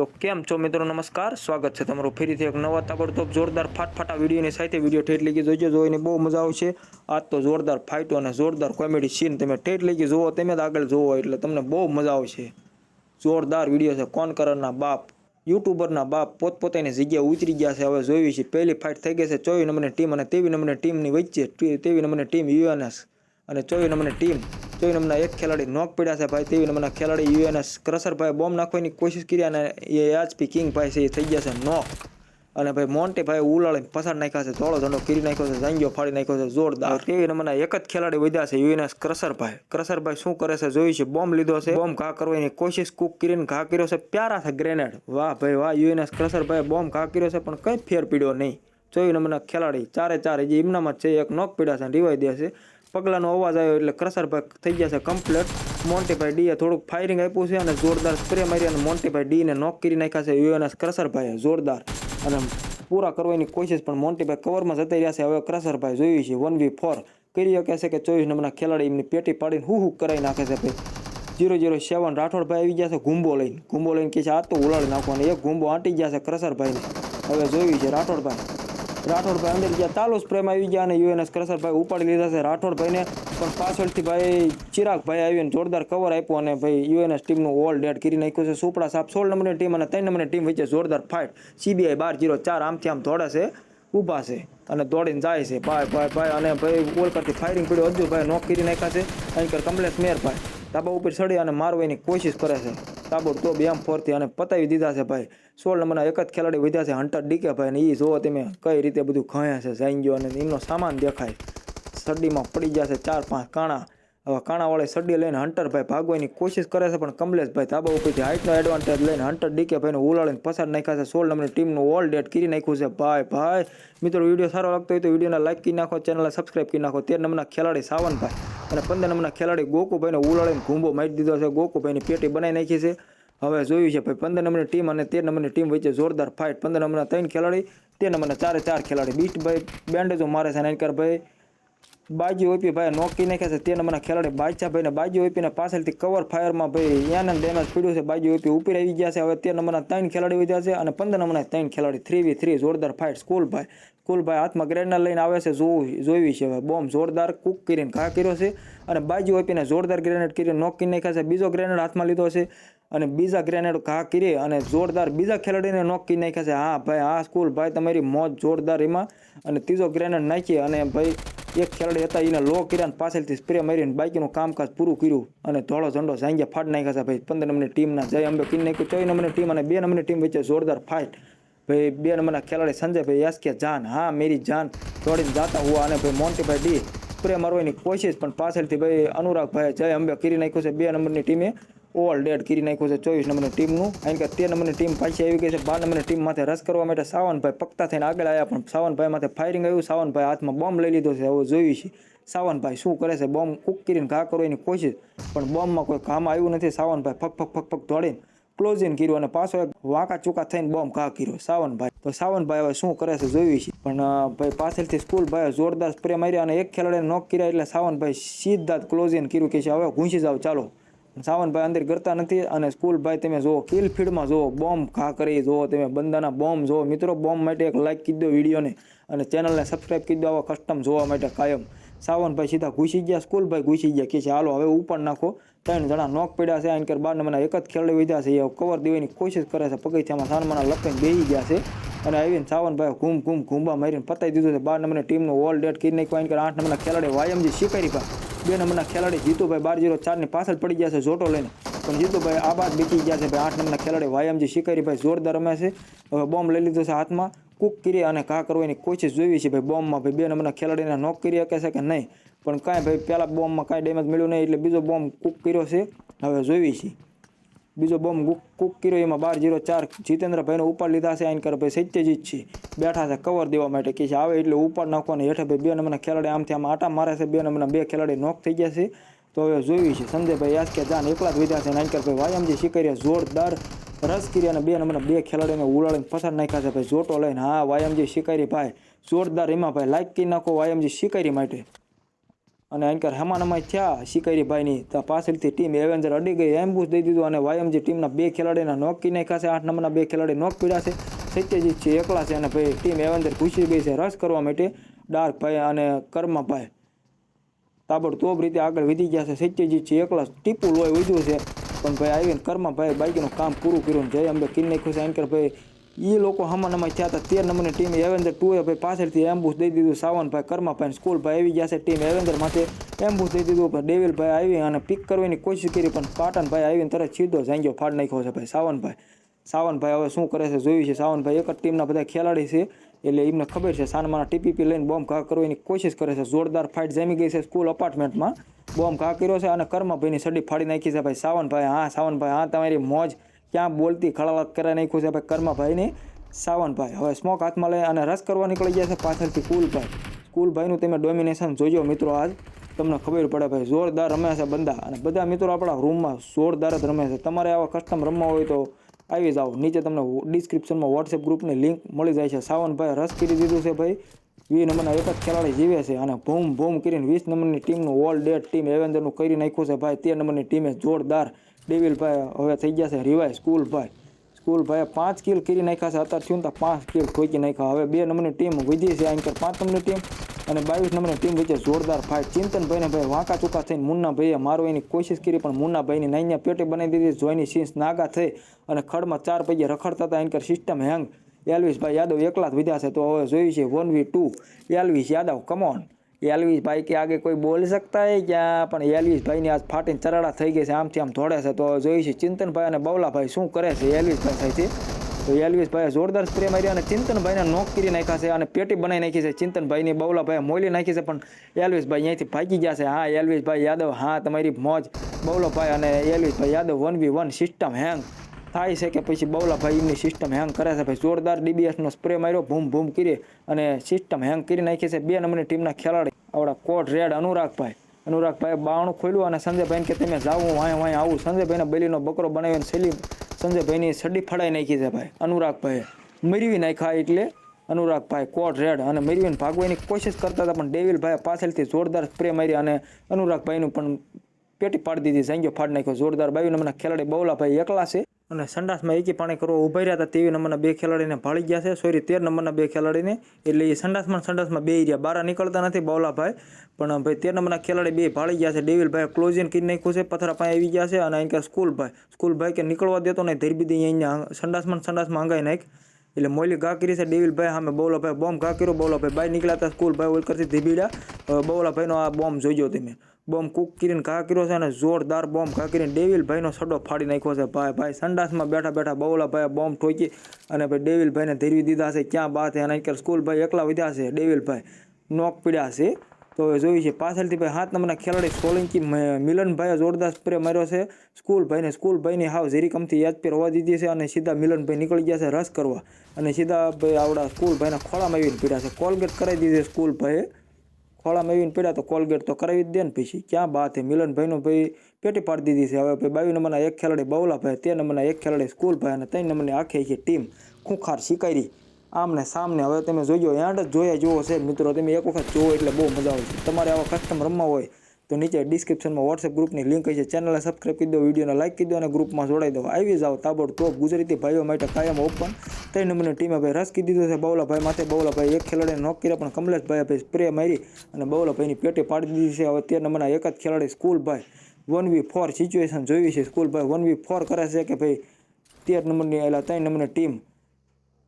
તો કેમ છો મિત્રો? નમસ્કાર. સ્વાગત છે તમારું ફરીથી એક નવા તાબડતોબ જોરદાર ફાટફાટા વિડીયોની સાથે. વીડિયો ઠેઠ લીધી જોઈજો જોઈને બહુ મજા આવશે. આજ તો જોરદાર ફાઇટો અને જોરદાર કોમેડી સીન તમે ઠેઠ લીધી જુઓ તમે જ આગળ જુઓ એટલે તમને બહુ મજા આવશે. જોરદાર વીડિયો છે. કોણ કરરના બાપ? યુટ્યુબરના બાપ પોતપોતાની જગ્યાએ ઉતરી ગયા છે. હવે જોઈ છે. પહેલી ફાઇટ થઈ ગઈ છે. ચોવીસ નંબરની ટીમ અને તેવી નંબરની ટીમની વચ્ચે તેવી નંબરની ટીમ યુએનએસ અને ચોવીસ નંબરની ટીમ ચોવીસ નંબરના એક ખેલાડી નોક પડ્યા છે ભાઈ તેવી નંબરના ખેલાડી યુએનએસ ક્રસરભાઈ બોમ્બ નાખવાની કોશિશ કરી અને એ એચપી કિંગ ભાઈ છે એ થઈ ગયા છે નોક અને ભાઈ મોન્ટે ભાઈ ઉલાળી પસાર નાખ્યા છે ધોળો ધંધો કરી નાખ્યો છે જાંગીઓ ફાડી નાખ્યો છે જોરદાર. તેવી નમના એક જ ખેલાડી વધ્યા છે યુએનએસ ક્રસરભાઈ ક્રસરભાઈ શું કરે છે? જોયું છે બોમ્બ લીધો છે. બોમ્બ ઘા કરવાની કોશિશ કુક કરીને ઘા કર્યો છે. પ્યારા છે ગ્રેનેડ વાહ ભાઈ વાહ યુએનએસ ક્રસરભાઈ બોમ્બ ઘા કર્યો છે પણ કંઈ ફેર પીડ્યો નહીં. જોયું નમના ખેલાડી ચારે ચાર હજી એમનામાં છે એક નોક પીડ્યા છે રિવાઈ દે છે. પગલાનો અવાજ આવ્યો એટલે ક્રસરભાઈ થઈ ગયા છે કમ્પ્લેટ મોન્ટીભાઈ ડીએ થોડુંક ફાયરિંગ આપ્યું છે અને જોરદાર સ્પ્રે મારી અને મોન્ટીભાઈ ડીને નોક કરી નાખ્યા છે. યુએનએસ ક્રસરભાઈએ જોરદાર અને પૂરા કરવાની કોશિશ પણ મોન્ટીભાઈ કવરમાં જતા રહ્યા છે. હવે ક્રસરભાઈ જોયું છે વન વી ફોર કરી શકે છે કે ચોવીસ નંબરના ખેલાડી એમની પેટી પાડીને હું હું કરાવી નાખે છે ભાઈ. જીરો જીરો સેવન રાઠોડભાઈ આવી ગયા છે ગુંબો લઈને. ગુંબો લઈને કહે છે, આ તો ઉલાડી નાખવાનો. એક ગુંબો આંટી ગયા છે ક્રસરભાઈને. હવે જોયું છે રાઠોડભાઈ. રાઠોડભાઈ અંદર ગયા તાલુ પ્રેમ આવી ગયા અને યુએનએસ કરસરભાઈ ઉપાડી લીધા છે. રાઠોડભાઈને પણ પાછળથી ભાઈ ચિરાગભાઈ આવીને જોરદાર કવર આપ્યો અને ભાઈ યુએનએસ ટીમનું ઓલ ડેડ કરી નાખ્યું છે. સુપડા સાપ સોળ નંબરની ટીમ અને ત્રણ નંબરની ટીમ વચ્ચે જોરદાર ફાઇટ સીબીઆઈ બાર જીરો ચાર આમથી આમ દોડે છે, ઊભા છે અને દોડીને જાય છે. ભાઈ ભાઈ ભાઈ અને ભાઈ ઓલ કરતી ફાયરિંગ પડ્યો. હજુ ભાઈ નોક કરી નાખ્યા છે. અહીં કર મેર ભાઈ ધાબા ઉપર ચડી અને મારવાની કોશિશ કરે છે. તાબો તો બે આમ ફોરથી અને પતાવી દીધા છે ભાઈ. સોળ નંબરના એક જ ખેલાડી વધ્યા છે હંટર ડીકે ભાઈ અને એ જુઓ તમે કઈ રીતે બધું ખયા છે જાઈ ગયો અને એમનો સામાન દેખાય. સડીમાં પડી ગયા છે ચાર પાંચ કાણા. હવે કાણાવાળી સડી લઈને હંટરભાઈ ભાગવાની કોશિશ કરે છે, પણ કમલેશભાઈ ધાબા ઉપરથી હાઇટનો એડવાન્ટેજ લઈને હંટર ડીકે ભાઈને ઉલાળીને પસાર નાખ્યા છે. સોળ નંબરની ટીમનું ઓલ ડેટ કરી નાખ્યું છે. ભાઈ ભાઈ મિત્રો, વીડિયો સારો લાગતો હોય તો વિડીયોને લાઈક કરી નાખો ચેનલને સબસ્ક્રાઈબ કરી નાખો. તેર નંબરના ખેલાડી સાવનભાઈ અને પંદર નંબરના ખેલાડી ગોકુભાઈને ઉલાળીને ઘૂંબો મારી દીધો છે. ગોકુભાઈની પેટી બનાવી નાખી છે. હવે જોયું છે ભાઈ, પંદર નંબરની ટીમ અને તેર નંબરની ટીમ વચ્ચે જોરદાર ફાઇટ પંદર નંબરના ત્રણ ખેલાડી, તેર નંબરના ચારે ચાર ખેલાડી. બીસ્ટભાઈ બેન્ડેજો મારે છે નાનકરભાઈ બાજી ઓપી ભાઈ નોકી નાખ્યા છે તે નંબરના ખેલાડી બાદશાહ ભાઈને બાજી ઓપીને પાછળથી કવર ફાયરમાં ભાઈ યાને ડેમેજ પડ્યું છે. બાજી ઓપી ઉપર આવી ગયા છે. હવે તે નંબરના ત્રણ ખેલાડી વધ્યા છે અને પંદર નંબરના ત્રણ ખેલાડી થ્રી વી થ્રી જોરદાર ફાઇટ સ્કૂલભાઈ સ્કૂલભાઈ હાથમાં ગ્રેનેડ લઈને આવે છે, જોવું, જોયું છે હવે. બોમ્બ જોરદાર કુક કરીને ઘા કર્યો છે અને બાજી ઓપીને જોરદાર ગ્રેનેડ કરીને નોકી નાખ્યા છે. બીજો ગ્રેનેડ હાથમાં લીધો છે. અને બીજા ગ્રેનેડ ઘા કરી અને જોરદાર બીજા ખેલાડીને નોક કરી નાખ્યા છે. હા, ભાઈ હા સ્કૂલ ભાઈ, તમારી મોજ જોરદાર એમાં. અને ત્રીજો ગ્રેનેડ નાખી અને ભાઈ, એક ખેલાડી હતા, એને લો કર્યા પાછળથી સ્પ્રે મારીને બાકીનું કામકાજ પૂરું કર્યું. અને ધોળો ઝંડો સાંગ્યા ફાડ નાખ્યા છે, ભાઈ. પંદર નંબરની ટીમના જય અંબે કિન નાખ્યું. ચોવીસ નંબરની ટીમ અને બે નંબરની ટીમ વચ્ચે જોરદાર ફાઇટ ભાઈ, બે નંબરના ખેલાડી સંજયભાઈ યસ કે જાન. હા, મેરી જાન. દોડીને જાતા હુઆ અને ભાઈ મોન્ટીભાઈ ડી સ્પ્રે મારવાની કોશિશ, પણ પાછળથી ભાઈ અનુરાગભાઈ જય અંબે કરી નાખ્યું છે. બે નંબરની ટીમે ઓલ ડેડ કરી નાખ્યું છે ચોવીસ નંબરની ટીમનું. કારણ કે તેર નંબરની ટીમ પાછી આવી ગઈ છે. બાર નંબરની ટીમ માથે રસ કરવા માટે સાવનભાઈ પક્તા થઈને આગળ આવ્યા. પણ સાવનભાઈ માથે ફાયરિંગ આવ્યું. સાવનભાઈ હાથમાં બોમ્બ લઈ લીધો છે. હવે જોયું છે. સાવનભાઈ શું કરે છે? બોમ્બ કુક કરીને ઘા કરવાની કોશિશ. પણ બોમ્બમાં કોઈ કામ આવ્યું નથી. સાવનભાઈ ફક ફક ફક ફક દોડીને ક્લોઝિંગ કર્યું અને પાછો એક વાંકા ચૂકા થઈને બોમ્બ ઘા કર્યો સાવનભાઈ. તો સાવનભાઈ હવે શું કરે છે જોયું છે. પણ ભાઈ પાછળથી સ્કૂલ ભાઈ જોરદાર સ્પ્રે માર્યા અને એક ખેલાડીને નોક કર્યા એટલે સાવનભાઈ સીધા જ ક્લોઝિંગ કર્યું કે છે. હવે ઘૂંસી જાવ. ચાલો. સાવનભાઈ અંદર કરતા નથી અને સ્કૂલભાઈ તમે જુઓ કિલ ફીડમાં જુઓ બોમ્બ ઘા કરી જુઓ, તમે બંદાના બોમ્બ જુઓ. મિત્રો બોમ્બ માટે એક લાઈક કરી દો વિડીયોને અને ચેનલને સબસ્ક્રાઈબ કરી દો, આવા કસ્ટમ જોવા માટે કાયમ. સાવનભાઈ સીધા ઘૂસી ગયા, સ્કૂલભાઈ ઘૂસી ગયા, કે છે, હાલો, હવે ઉપર નાખો. ત્રણ જણા નોક પડ્યા છે આનકર બાર નંબરના એક જ ખેલાડી વધ્યા છે, એ કવર દેવાની કોશિશ કરે છે, પગથિયામાં સાનમાના લપીને બેસી ગયા છે. અને આવીને સાવનભાઈ ઘૂમ ઘૂમ ઘૂમવા મારીને પતાવી દીધું છે, બાર નંબરની ટીમનું ઓલ ડેટ કરી નાખ્યું આનકર આઠ નંબરના ખેલાડી વાયમજી શિકારીભાઈ બે નંબરના ખેલાડી જીતુભાઈ બાર જીરો ચારની પાછળ પડી ગયા છે જોટો લઈને. પણ જીતુભાઈ આ બાદ બીતી ગયા છે ભાઈ આઠ નંબરના ખેલાડી વાયમજી શિકારીભાઈ જોરદાર રમે છે. હવે બોમ્બ લઈ લીધો છે હાથમાં. કૂક કરી અને કા કરવાની કોશિશ જોઈ છે ભાઈ બોમ્બમાં ભાઈ બે નંબરના ખેલાડીને નોક કરી શકે છે કે નહીં. પણ કાંઈ ભાઈ પહેલાં બોમ્બમાં કાંઈ ડેમેજ મળ્યું નહીં એટલે બીજો બોમ્બ કૂક કર્યો છે. હવે જોઈએ છે. બીજો બોમ્બ કુક કર્યો, એમાં બાર જીરો ચાર જીતેન્દ્રભાઈનો ઉપાડ લીધા છે, આઈન ભાઈ સત્યજીત છે. બેઠા છે કવર દેવા માટે કે છે, આવે એટલે ઉપાડ નાખવાનો હેઠે ભાઈ બે નંબરના ખેલાડી આમથી આમ આટા મારે છે, બે નંબરના બે ખેલાડી નોક થઈ ગયા છે. તો હવે જોયું છે, સંજયભાઈ યાસ કે જાન એકલા જ વધ્યા છે નાનકરભાઈ વાયામજી શિકારીયા જોરદાર રસ કરી અને બે નંબરના બે ખેલાડીને ઉડાડીને પસાર નાખ્યા છે ભાઈ, જોટો લઈને. હા, વાયામજી શિકારી ભાઈ, જોરદાર એમાં ભાઈ લાઈક કરી નાખો વાયામજી શિકારી માટે. અને અંકર હેમાનમાય થયા. શિકારીભાઈની તો પાછળથી ટીમ એવેન્જર અડી ગઈ. એમ્બુસ દઈ દીધું અને વાયમજી ટીમના બે ખેલાડીના નોક નાખ્યા છે. આઠ નંબરના બે ખેલાડી નોક પીડ્યા છે. સત્યજીત છે, એકલા છે અને ભાઈ ટીમ એવેન્જર ઘૂસી ગઈ છે. રસ કરવા માટે ડાર્કભાઈ અને કર્માભાઈ તાબડતોબ રીતે આગળ વધી ગયા છે. સત્યજીત છે, એકલા ટીપુ લોહી વધ્યું છે. પણ ભાઈ આવીને કર્માભાઈ બાઈકનું કામ પૂરું કર્યું જય અંબે કિન્ને છે. અંકર ભાઈ એ લોકો હમણાં હમાનામાં થયા હતા. તેર નંબરની ટીમ એવેન્જર ટુએ ભાઈ પાછળથી એમ્બુસ દઈ દીધું સાવનભાઈ, કર્માભાઈ સ્કૂલભાઈ આવી ગયા છે ટીમ એવેન્જર માટે. એમ્બુસ દઈ દીધું પણ ડેવિલભાઈ આવી અને પિક કરવાની કોશિશ કરી પણ પાટણભાઈ આવીને તરત સીધો જાંગ્યો ફાડ નાખ્યો છે ભાઈ સાવનભાઈ. સાવનભાઈ હવે શું કરે છે જોયું છે સાવનભાઈ એક જ ટીમના બધા ખેલાડી છે. એટલે એમને ખબર છે સાનમાના ટીપીપી લઈને બોમ્બ ઘા કરવાની કોશિશ કરે છે. જોરદાર ફાઇટ જામી ગઈ છે સ્કૂલ અપાર્ટમેન્ટમાં બોમ્બ ઘા કર્યો છે અને કર્માભાઈની સડી ફાડી નાખી છે ભાઈ સાવનભાઈ. હા સાવનભાઈ, હા, તમારી મોજ ક્યાં બોલતી ખળાળત કરાવી નાખ્યું છે ભાઈ, કર્માભાઈને સાવનભાઈ. હવે સ્મોક હાથમાં લઈ અને રસ કરવા નીકળી ગયા છે પાછળથી કુલભાઈ. કુલભાઈનું તમે ડોમિનેશન જોજો મિત્રો આજ. તમને ખબર પડે ભાઈ, જોરદાર રમે છે બંદા. અને બધા મિત્રો આપણા રૂમમાં જોરદાર જ રમે છે. તમારે આવા કસ્ટમ રમવા હોય તો આવી જાઓ. નીચે તમને ડિસ્ક્રિપ્શનમાં વોટ્સએપ ગ્રુપની લિંક મળી જાય છે. સાવનભાઈ રસ કરી દીધું છે ભાઈ. વી નંબરના એક જ ખેલાડી જીવે છે અને ભૂમ ભૂમ કરીને વીસ નંબરની ટીમનું ઓલ ડેટ ટીમ એવેન્જરનું કરી નાખ્યું છે ભાઈ. તેર નંબરની ટીમે જોરદાર ડેવિલભાઈ હવે થઈ ગયા છે રિવાય સ્કૂલભાઈ સ્કૂલભાઈએ પાંચ કિલ કરી નાખ્યા છે, અત્યારે થયું તો પાંચ કિલ ઠોકી નાખ્યા. હવે બે નંબરની ટીમ વધી છે આંકર પાંચ નંબરની ટીમ અને બાવીસ નંબરની ટીમ વચ્ચે જોરદાર ફાઇટ ચિંતનભાઈને ભાઈ વાંકા ચૂકા થઈને મુન્નાભાઈએ એની કોશિશ કરી, પણ મુન્નાભાઈની નાઈના પેટે બનાવી દીધી. જોઈની સીન્સ નાગા થઈ અને ખડમાં ચાર પૈયે રખડતા હતા, એનકર સિસ્ટમ હેંગ એલવિસભાઈ યાદવ એકલા જ વધ્યા છે, તો હવે જોયું છે one v two Elvis Yadav come on Elvis ભાઈ કે આગે કોઈ બોલી શકતા હે ક્યાં? પણ એલવિસ ભાઈની આજ ફાટીને ચરાડા થઈ ગઈ છે, આમથી આમ ધોડે છે. તો જોઈશું ચિંતનભાઈ અને બવલાભાઈ શું કરે છે યાલવીશભાઈ થાય છે તો એલવિસભાઈએ જોરદાર સ્પ્રે મારી અને ચિંતનભાઈને નોક કરી નાખ્યા છે અને પેટી બનાવી નાખી છે. ચિંતનભાઈની બવલાભાઈએ મોલી નાખી છે, પણ એલવિસભાઈ અહીંયાથી ભાગી ગયા છે. હા એલવિસભાઈ યાદવ, હા, તમારી મોજ. બવલાભાઈ અને એલવિસભાઈ Yadav one v one system hang થાય છે કે પછી બવલાભાઈ એમની સિસ્ટમ હેંગ કરે છે. ભાઈ જોરદાર ડીબીએસનો સ્પ્રે માર્યો, ભૂમ ભૂમ કરી અને સિસ્ટમ હેંગ કરી નાખી છે. બે નંબરની ટીમના ખેલાડી, આવડા કોટ રેડ અનુરાગભાઈ. અનુરાગભાઈ બાણું ખોલ્યું અને સંજયભાઈને કે તમે જાઓ વાંય વાંય આવું. સંજયભાઈને બલીનો બકરો બનાવીને સેલી, સંજયભાઈની સડી ફડાઈ નાખી છે ભાઈ, અનુરાગભાઈએ. મેરવી નાખ્યા એટલે અનુરાગભાઈ કોટ રેડ અને મેરવીને ભાગવાની કોશિશ કરતા હતા, પણ ડેવિલભાઈ પાછળથી જોરદાર સ્પ્રે મારી અને અનુરાગભાઈનું પણ પેટી પાડી દીધી સાંગ્યો ફાડી નાખ્યો. જોરદાર બાવી નંબરના ખેલાડી બવલાભાઈ એકલા છે. અને સંડાસમાં એકી પાણી કરવા ઊભા રહ્યા હતા તેવી નંબરના બે ખેલાડીને ભાળી ગયા છે. સોરી તેર નંબરના બે ખેલાડીને. એટલે એ સંડાસમાં સંડાસમાં બે રહ્યા બહાર નીકળતા નથી બાવલાભાઈ. પણ ભાઈ, તેર નંબરના ખેલાડી બે ભાળી ગયા છે. ડેવિલભાઈ ક્લોઝિન કરી નાખ્યું છે. પથરા પાસે આવી ગયા છે અને અહીં કે સ્કૂલભાઈ? સ્કૂલભાઈ કે નીકળવા દેતો નહીં. ધરબી દઈ અહીંયા સંડાસમાં સંડાસમાં અંગાઈ નાખ. એટલે મોલી ઘા કરી છે. ડેવિલભાઈ સામે બવલાભાઈ બોમ્બ ઘા કર્યો. બવલાભાઈ બાય નીકળ્યા હતા. સ્કૂલભાઈ ઓલ કરતી ધીબીડા બવલાભાઈનો આ બોમ્બ જોયો તમે. બોમ્બ કૂક કરીને ઘા કર્યો છે અને જોરદાર બોમ્બ ઘા કરીને ડેવિલભાઈનો સડો ફાડી નાખ્યો છે. ભાઈ ભાઈ, સંડાસમાં બેઠા બેઠા બવલાભાઈએ બોમ્બ ઠોકી અને ભાઈ ડેવિલભાઈને ધીરવી દીધા છે. ક્યાં બાત છે અને સ્કૂલભાઈ એકલા વધ્યા છે. ડેવિલભાઈ નોક પીડ્યા છે. તો હવે જોયું છે, પાછળથી ભાઈ સાત નંબરના ખેલાડી સોલંકી મિલનભાઈએ જોરદાર સ્પ્રે માર્યો છે. સ્કૂલભાઈને સ્કૂલભાઈની હાવ ઝેરી કમથી યાદ પર હોવા દીધી છે અને સીધા મિલનભાઈ નીકળી ગયા છે રસ કરવા. અને સીધા ભાઈ આવડા સ્કૂલભાઈના ખોળામાં આવીને પીડ્યા છે. કોલગેટ કરાવી દીધી સ્કૂલભાઈએ ખોળામાં આવીને પડ્યા તો કોલગેટ તો કરાવી જ દે ને પછી. ક્યાં બાત હે? મિલનભાઈનું ભાઈ પેટી પાડી દીધી છે. હવે ભાઈ બાવી નંબરના એક ખેલાડી બવલાભાઈ તે નંબરના એક ખેલાડી સ્કૂલભાઈ અને ત્રણ નંબરની આખી આખી ટીમ ખૂંખાર શિકારી. આમને સામને હવે તમે જોયો એન્ડ જ જોયા જુઓ છે. મિત્રો, તમે એક વખત જુઓ એટલે બહુ મજા આવે તમારે આવા કસ્ટમ રમવા હોય તો નીચે ડિસ્ક્રિપ્શનમાં વોટ્સએપ ગ્રુપની લિંક છે ચેનલને સબસ્ક્રાઈબ કરી દો વિડીયોને લાઈક કરી દો અને ગ્રુપમાં જોડાઈ દો. આવી જાઓ તાબડતોબ ગુજરાતી ભાઈઓ માટે કાયમ ઓપન ત્રણ નંબરની ટીમે ભાઈ રસ કીધી દીધો છે. બવલાભાઈ માથે બવલાભાઈ એક ખેલાડીને નોક કર્યા, પણ કમલેશભાઈએ ભાઈ સ્પ્રે મારી અને બવલાભાઈની પેટે પાડી દીધી છે. હવે તેર નંબરના એક જ ખેલાડી સ્કૂલભાઈ વન વી ફોર સિચ્યુએશન જોઈ છે. સ્કૂલભાઈ વન વી ફોર કરે છે કે ભાઈ તેર નંબરની એટલે ત્રણ નંબરની ટીમ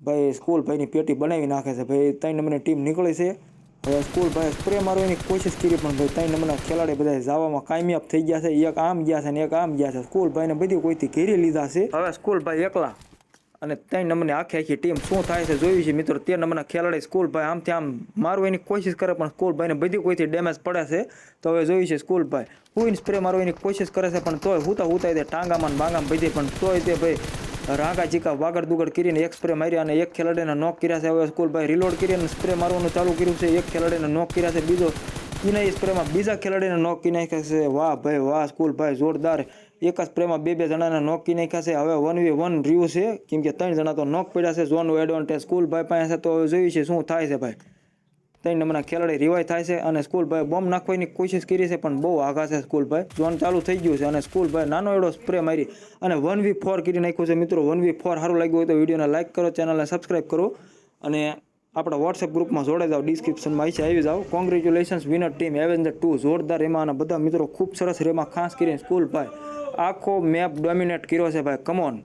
ભાઈ સ્કૂલ ભાઈની પેટી બનાવી નાખે છે. ભાઈ ત્રણ નંબરની ટીમ નીકળે છે. હવે સ્કૂલ ભાઈ સ્પ્રે મારવાની કોશિશ કરી પણ ભાઈ ત્રણ નંબરના ખેલાડી બધા જવામાં કામયાબ થઈ ગયા છે. એક આમ ગયા છે ને એક આમ ગયા છે. સ્કૂલ ભાઈને બધી કોઈથી ઘેરી લીધા છે? હવે સ્કૂલ ભાઈ એકલા. અને ત્રણ નંબરની આખી આખી ટીમ શું થાય છે જોયું છે મિત્રો. તેર નંબરના ખેલાડી સ્કૂલ ભાઈ આમથી આમ મારવાની કોશિશ કરે પણ સ્કૂલ ભાઈને બધી કોઈથી ડેમેજ પડે છે. તો હવે જોયું છે સ્કૂલ ભાઈ. હુઈને સ્પ્રે મારવાની કોશિશ કરે છે પણ તોય હુતા હુતા તે ટાંગામાં બાંગામાં બધી પણ તોય તે ભાઈ રાગા ચીકા વાગડ દુગડ કરીને એક સ્પ્રે માર્યા અને એક ખેલાડીને નોક કર્યા છે. હવે સ્કૂલ ભાઈ રિલોડ કરીને સ્પ્રે મારવાનું ચાલુ કર્યું છે. એક ખેલાડીને નોક કર્યા છે. બીજો એના સ્પ્રેમાં બીજા ખેલાડીને નોક કરી નાખ્યા છે. વાહ ભાઈ, વાહ સ્કૂલ ભાઈ જોરદાર. એક જ સ્પ્રેમાં બે બે જણાને નોક કી નાખ્યા છે. હવે વન વી વન રહ્યું છે. કેમ કે ત્રણ જણા તો નોક પડ્યા છે. ઝોનનું એડવાન્ટેજ સ્કૂલ ભાઈ પાસે તો જોયું છે શું થાય છે ભાઈ. ત્રણ નંબરના ખેલાડી રિવાય થાય છે અને સ્કૂલભાઈ બોમ્બ નાખવાની કોશિશ કરી છે, પણ બહુ આઘા છે સ્કૂલભાઈ. જોન ચાલુ થઈ ગયું છે અને સ્કૂલભાઈ નાનો એવડો સ્પ્રે મારી અને વન વી ફોર કરી નાખ્યું છે. મિત્રો વન વી ફોર સારું લાગ્યું હોય તો વિડીયોને લાઇક કરો ચેનલને સબસ્ક્રાઈબ કરો અને આપણા વોટ્સએપ ગ્રુપમાં જોડાઈ જાઓ. ડિસ્ક્રિપ્શનમાં અહીંથી આવી જાઓ. Congratulations winner team avenger two જોરદાર એમાં અને બધા મિત્રો ખૂબ સરસ રેમા ખાસ કરીને સ્કૂલ ભાઈ આખો મેપ ડોમિનેટ કર્યો છે ભાઈ. કમોન